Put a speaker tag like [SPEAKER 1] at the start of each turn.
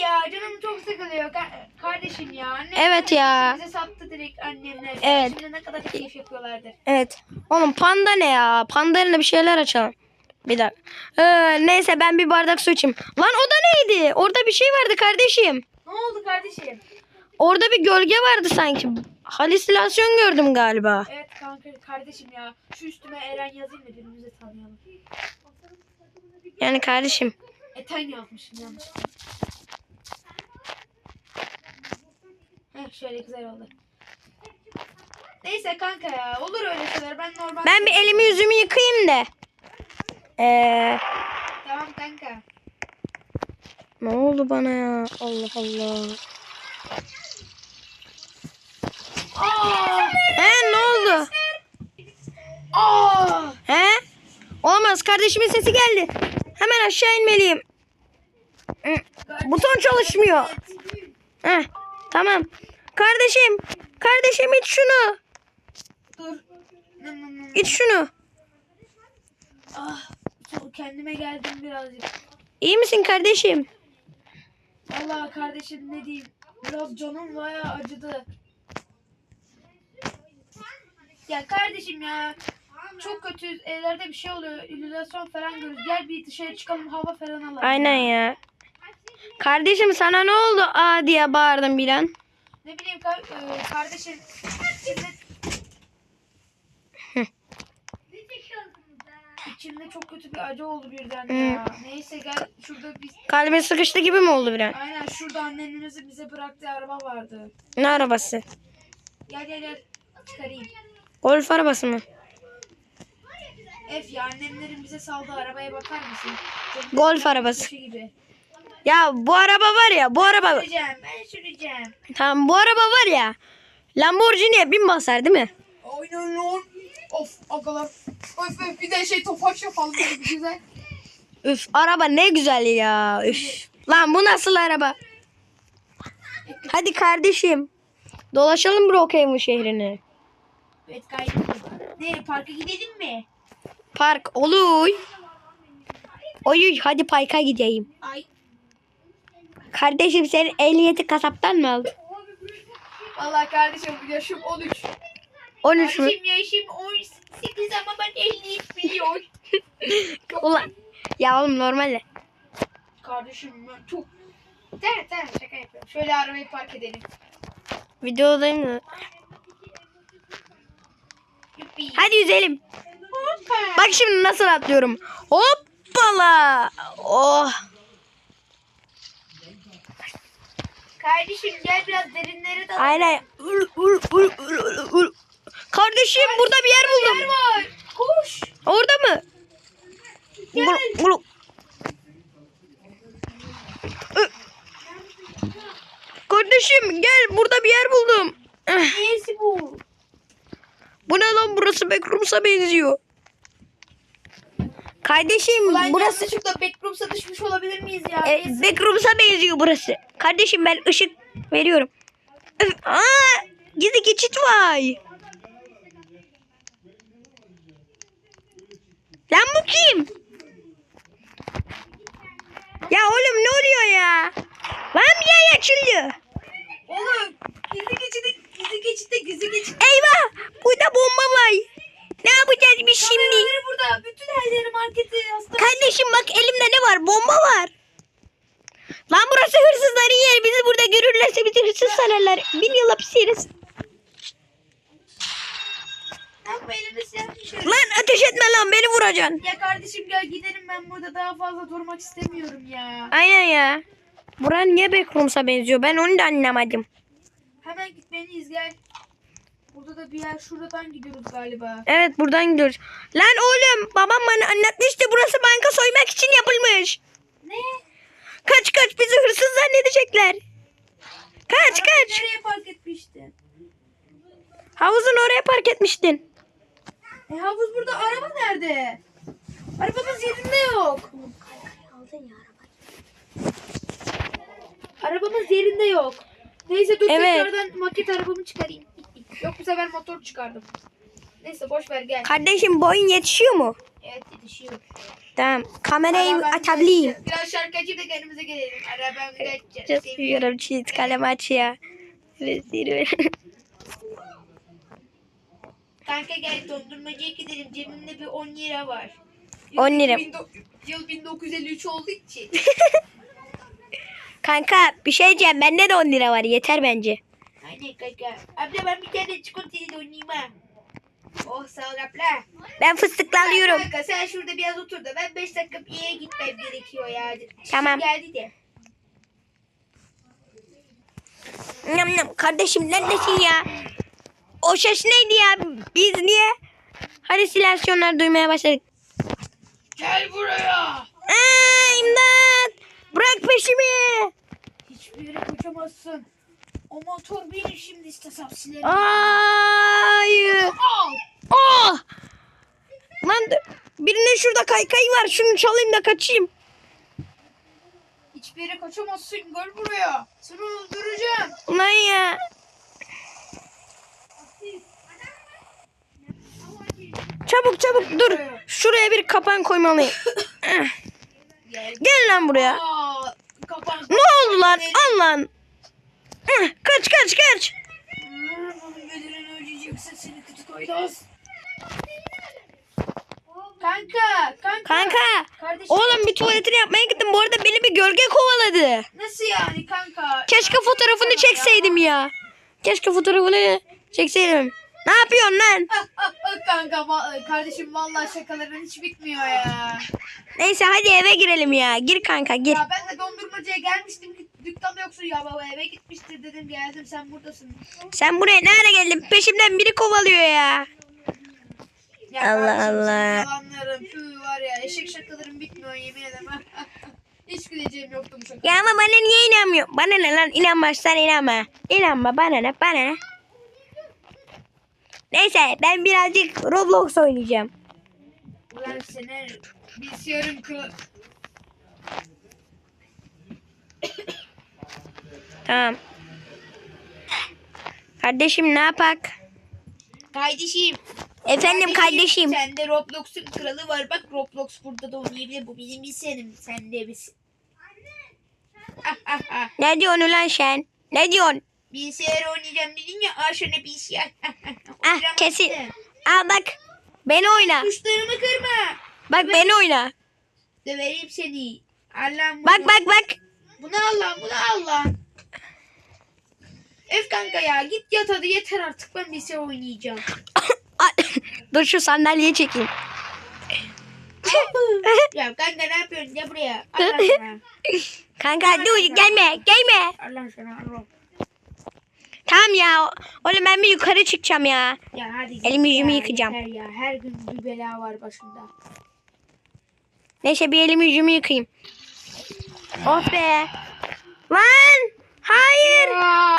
[SPEAKER 1] ya canım çok sıkılıyor Ka- kardeşim ya. Annem
[SPEAKER 2] Evet ya.
[SPEAKER 1] Bize sattı direkt annemler.
[SPEAKER 2] Evet.
[SPEAKER 1] Şimdi ne kadar keyif yapıyorlardır.
[SPEAKER 2] Evet. Oğlum panda ne ya? Panda yerine bir şeyler açalım. Bir dakika. Ee, neyse ben bir bardak su içeyim. Lan o da neydi? Orada bir şey vardı kardeşim.
[SPEAKER 1] Ne oldu kardeşim?
[SPEAKER 2] Orada bir gölge vardı sanki. Halüsinasyon gördüm galiba.
[SPEAKER 1] Evet kanka kardeşim ya. Şu üstüme Eren yazayım da birbirimizi tanıyalım.
[SPEAKER 2] Yani kardeşim.
[SPEAKER 1] Eten yazmışım yanlış. Heh şöyle güzel oldu. Neyse kanka ya olur öyle şeyler ben normal.
[SPEAKER 2] Ben bir elimi yüzümü yıkayayım da. Ee,
[SPEAKER 1] Tamam kanka.
[SPEAKER 2] ne oldu bana ya? Allah Allah.
[SPEAKER 1] Aa!
[SPEAKER 2] He ne oldu?
[SPEAKER 1] Aa!
[SPEAKER 2] He? Olamaz kardeşimin sesi geldi. Hemen aşağı inmeliyim. Buton çalışmıyor. Heh, tamam. Kardeşim. Kardeşim iç şunu.
[SPEAKER 1] Dur.
[SPEAKER 2] İç şunu.
[SPEAKER 1] Ah, kendime geldim birazcık.
[SPEAKER 2] İyi misin kardeşim?
[SPEAKER 1] Allah kardeşim ne diyeyim. Biraz canım bayağı acıdı. Ya kardeşim ya. Çok kötü evlerde bir şey oluyor. İllüzasyon falan görüyoruz. Gel bir dışarı çıkalım hava falan alalım.
[SPEAKER 2] Aynen ya. Kardeşim sana ne oldu? Aa diye bağırdım bir an.
[SPEAKER 1] Ne bileyim ka- e, kardeşim. İçimde... İçimde çok kötü bir acı oldu birden ya. Neyse gel şurada biz...
[SPEAKER 2] Kalbin sıkıştı gibi mi oldu bir an?
[SPEAKER 1] Aynen şurada annenizin bize bıraktığı araba vardı.
[SPEAKER 2] Ne arabası?
[SPEAKER 1] Gel gel gel. Çıkarayım.
[SPEAKER 2] Golf arabası mı?
[SPEAKER 1] F ya annemlerin bize saldığı arabaya bakar mısın?
[SPEAKER 2] Golf arabası.
[SPEAKER 1] Gibi.
[SPEAKER 2] Ya bu araba var ya bu araba.
[SPEAKER 1] Süreceğim ben süreceğim.
[SPEAKER 2] Tamam bu araba var ya. Lamborghini'ye bin basar değil mi?
[SPEAKER 1] Aynen lan. Of agalar. Öf öf bir de şey tofaş yapalım böyle bir güzel.
[SPEAKER 2] Üf araba ne güzel ya. Üf. Lan bu nasıl araba? Hadi kardeşim. Dolaşalım Brookhaven şehrini.
[SPEAKER 1] Evet iyi. Ne parka gidelim mi?
[SPEAKER 2] Park oluy. Oy hadi parka gideyim.
[SPEAKER 1] Ay.
[SPEAKER 2] Kardeşim senin ehliyeti kasaptan mı aldın?
[SPEAKER 1] Vallahi kardeşim yaşım 13.
[SPEAKER 2] 13 mü?
[SPEAKER 1] Kardeşim yaşım 18 ama ben 50 biliyor.
[SPEAKER 2] Ulan. Ya oğlum normalde.
[SPEAKER 1] Kardeşim ben çok... Tamam tamam şaka yapıyorum. Şöyle arabayı park edelim.
[SPEAKER 2] Videodayım da. Hadi yüzelim.
[SPEAKER 1] Hoppa.
[SPEAKER 2] Bak şimdi nasıl atlıyorum. Hoppala. Oh.
[SPEAKER 1] Kardeşim gel biraz derinlere dal.
[SPEAKER 2] Aynen. Ul, ul, ul, ul, ul. Kardeşim burada bir yer buldum.
[SPEAKER 1] Yer var. Koş.
[SPEAKER 2] Orada mı?
[SPEAKER 1] Gel.
[SPEAKER 2] Gulu. Ö. Kardeşim gel burada bir yer buldum.
[SPEAKER 1] Neyesi bu?
[SPEAKER 2] Bu ne lan burası backrooms'a benziyor. Kardeşim
[SPEAKER 1] Ulan
[SPEAKER 2] burası
[SPEAKER 1] yanlışlıkla backrooms'a düşmüş olabilir miyiz ya?
[SPEAKER 2] e,
[SPEAKER 1] Neyse.
[SPEAKER 2] backrooms'a benziyor burası. Kardeşim ben ışık veriyorum. Öf, Aa, gizli geçit var. Lan bu kim? Ya oğlum ne oluyor ya? Lan bir yay açıldı.
[SPEAKER 1] Oğlum gizli geçidi gizli geçitte gizli geçit.
[SPEAKER 2] Eyvah burada bomba var. Yapacağız biz şimdi?
[SPEAKER 1] Kameraları burada. Bütün her yeri marketi.
[SPEAKER 2] Kardeşim bak elimde ne var? Bomba var. Lan burası hırsızların yeri. Bizi burada görürlerse bizi hırsız sanarlar. Bin yıl hapis yeriz.
[SPEAKER 1] Yapma elinde silah bir.
[SPEAKER 2] Lan ateş etme lan beni vuracaksın.
[SPEAKER 1] Ya kardeşim gel gidelim ben burada daha fazla durmak istemiyorum ya.
[SPEAKER 2] Aynen ya. Buran niye backrooms'a benziyor? Ben onu da anlamadım.
[SPEAKER 1] Hemen gitmeliyiz gel. Burada da bir yer şuradan gidiyoruz galiba.
[SPEAKER 2] Evet buradan gidiyoruz. Lan oğlum babam bana anlatmıştı. Burası banka soymak için yapılmış.
[SPEAKER 1] Ne?
[SPEAKER 2] Kaç kaç bizi hırsız zannedecekler. Kaç
[SPEAKER 1] Arabayı
[SPEAKER 2] kaç.
[SPEAKER 1] Nereye park etmiştin?
[SPEAKER 2] Havuzun oraya park etmiştin.
[SPEAKER 1] E havuz burada araba nerede? Arabamız yerinde yok. Arabamız yerinde yok. Neyse dur
[SPEAKER 2] Evet.
[SPEAKER 1] tekrardan maket arabamı çıkarayım. Yok bu sefer motor çıkardım. Neyse boş ver gel.
[SPEAKER 2] Kardeşim boyun yetişiyor mu?
[SPEAKER 1] Evet yetişiyor.
[SPEAKER 2] Tamam. Kamerayı
[SPEAKER 1] Arabam
[SPEAKER 2] açabileyim.
[SPEAKER 1] kaçacak. Biraz şarkı açayım da kendimize gelelim. Arabam kaçacak.
[SPEAKER 2] Çok seviyorum çift kalem aç ya. Rezil.
[SPEAKER 1] Kanka gel dondurmacıya gidelim. Cebimde bir 10 lira var.
[SPEAKER 2] 10 lira.
[SPEAKER 1] Yıl, yıl 1953 olduğu için.
[SPEAKER 2] Kanka bir şey diyeceğim. Bende de 10 lira var. Yeter bence.
[SPEAKER 1] Aynen kanka. Abla ben bir tane çikolatayla oynayayım ha. Oh sağ ol abla.
[SPEAKER 2] Ben fıstıklı alıyorum.
[SPEAKER 1] Kanka sen şurada biraz otur da ben 5 dakika bir yere gitmem gerekiyor ya.
[SPEAKER 2] Tamam.
[SPEAKER 1] Geldi de.
[SPEAKER 2] Nam nam. Kardeşim neredesin ya? O ses neydi ya? Biz niye halüsinasyonlar duymaya başladık?
[SPEAKER 1] Gel buraya.
[SPEAKER 2] Aa, imdat! Bırak peşimi!
[SPEAKER 1] Hiçbir yere kaçamazsın. O motor benim şimdi istesem silerim.
[SPEAKER 2] Hayır.
[SPEAKER 1] Al.
[SPEAKER 2] Oh! Lan dur. birinin şurada kaykayı var. Şunu çalayım da kaçayım.
[SPEAKER 1] Hiçbir yere kaçamazsın. Gel buraya. Seni öldüreceğim.
[SPEAKER 2] Ulan ya. Çabuk çabuk dur. Şuraya bir kapan koymalıyım.
[SPEAKER 1] Gel.
[SPEAKER 2] Gel lan buraya.
[SPEAKER 1] Aa, kapan.
[SPEAKER 2] Ne oldu lan? Al lan. Hıh, Kaç kaç kaç.
[SPEAKER 1] Onun bedelini ödeyeceksin seni kötü koyduz. Kanka, kanka.
[SPEAKER 2] Kanka.
[SPEAKER 1] Kardeşim.
[SPEAKER 2] Oğlum bir tuvaletini yapmaya gittim. Bu arada beni bir gölge kovaladı.
[SPEAKER 1] Nasıl yani kanka?
[SPEAKER 2] Keşke fotoğrafını çekseydim ya. Keşke fotoğrafını çekseydim. Ne yapıyorsun lan?
[SPEAKER 1] Kanka kardeşim vallahi şakaların hiç bitmiyor ya.
[SPEAKER 2] Neyse hadi eve girelim ya. Gir kanka gir.
[SPEAKER 1] Ya ben de dondurmacıya gelmiştim dükkanda yoksun ya baba eve gitmiştir dedim geldim sen buradasın.
[SPEAKER 2] Sen buraya ne ara geldin? Peşimden biri kovalıyor ya.
[SPEAKER 1] Ya
[SPEAKER 2] Allah
[SPEAKER 1] kardeşim,
[SPEAKER 2] Allah.
[SPEAKER 1] Yalanların tüh var ya eşek şakaların bitmiyor yemin ederim. hiç güleceğim yoktu bu şaka.
[SPEAKER 2] Ya ama bana niye inanmıyor? Bana ne lan? İnanmazsan inanma. İnanma bana ne? Bana ne? Neyse ben birazcık Roblox oynayacağım.
[SPEAKER 1] Ulan senin bilgisayarın kı...
[SPEAKER 2] Tamam. Kardeşim ne yapak?
[SPEAKER 1] Kardeşim.
[SPEAKER 2] Efendim kardeşim.
[SPEAKER 1] Sende Roblox'un kralı var. Bak Roblox burada da oynayabilir. Bu benim bilgisayarım. Sen de biz.
[SPEAKER 2] Ne diyorsun ulan sen? Ne diyorsun?
[SPEAKER 1] Bilgisayar oynayacağım dedin ya. Al şuna bilgisayar.
[SPEAKER 2] Ah kesin. Al bak. Beni oyna.
[SPEAKER 1] Tuşlarımı kırma.
[SPEAKER 2] Bak beni oyna.
[SPEAKER 1] Döverim seni. Allah'ım.
[SPEAKER 2] Bak bak bak.
[SPEAKER 1] Bunu Allah bunu Allah. Öf kanka ya git yat hadi yeter artık ben bilgisayar oynayacağım.
[SPEAKER 2] Ay, Dur şu sandalyeyi çekeyim.
[SPEAKER 1] ya kanka ne yapıyorsun gel buraya. Allah sana.
[SPEAKER 2] Kanka dur gelme gelme.
[SPEAKER 1] Allah sana Allah.
[SPEAKER 2] Tamam ya. Oğlum ben bir yukarı çıkacağım ya.
[SPEAKER 1] Ya hadi. git
[SPEAKER 2] Elimi yüzümü
[SPEAKER 1] ya,
[SPEAKER 2] yıkayacağım.
[SPEAKER 1] yeter Ya her gün bir bela var başında.
[SPEAKER 2] Neyse bir elimi yüzümü yıkayayım. Oh be. Lan. Hayır. Aa,